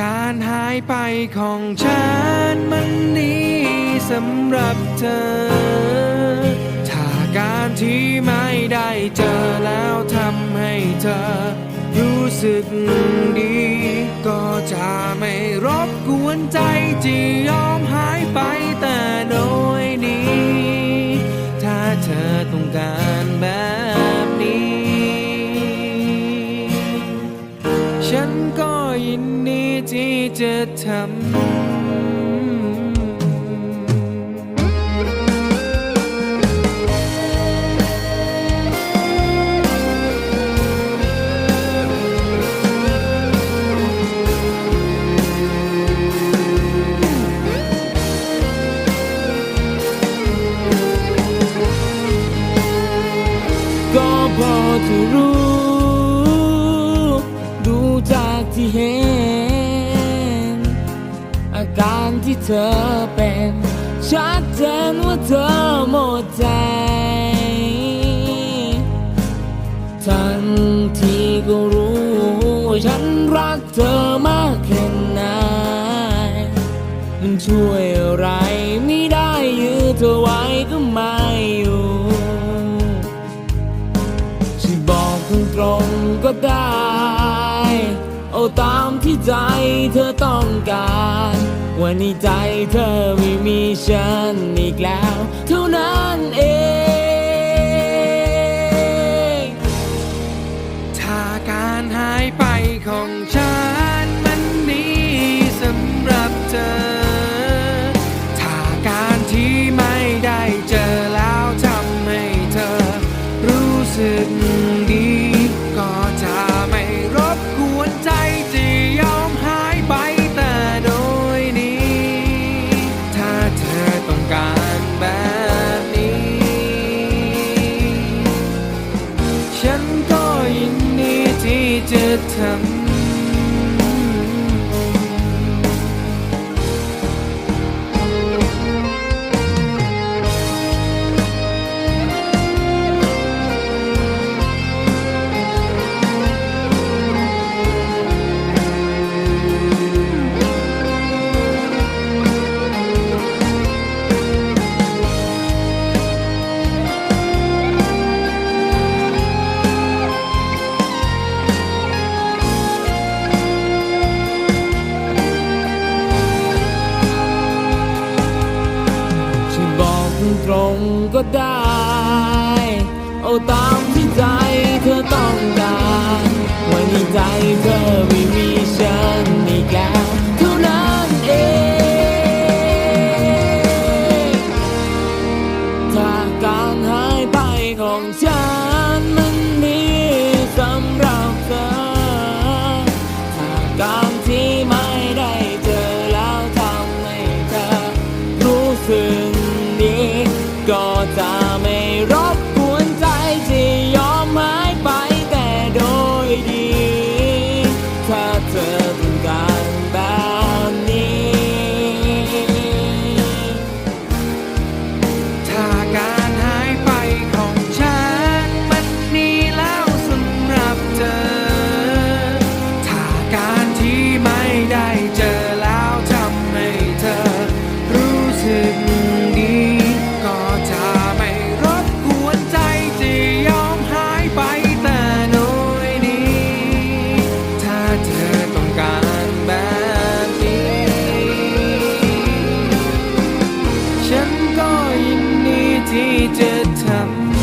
การหายไปของฉันมันนี้สำหรับเธอ ถ้าการที่ไม่ได้เจอแล้วทำให้เธอ รู้สึกดี ก็จะไม่รบกวนใจที่ยอมหายไปแต่โดยดีถ้าเธอต้องการแบบนี้ ฉันก็ยินดีที่จะทำ จะรู้ ดูจากที่เห็น อาการที่เธอเป็น ชัดเจนว่าเธอหมดใจ ทันทีก็รู้ว่าฉันรักเธอมากแค่ไหนมันช่วย ก็ได้ เอาตามที่ใจเธอต้องการว่าในใจเธอไม่มีฉันอีกแล้ว เท่านั้นเอง ถ้าการหายไปของฉันมันดีสำหรับเธอ ฉันก็ยินดีที่จะทำ ก็ได้ เอาตามที่ใจเธอต้องการว่าในใจเธอไม่ ก็ตาม จะทำ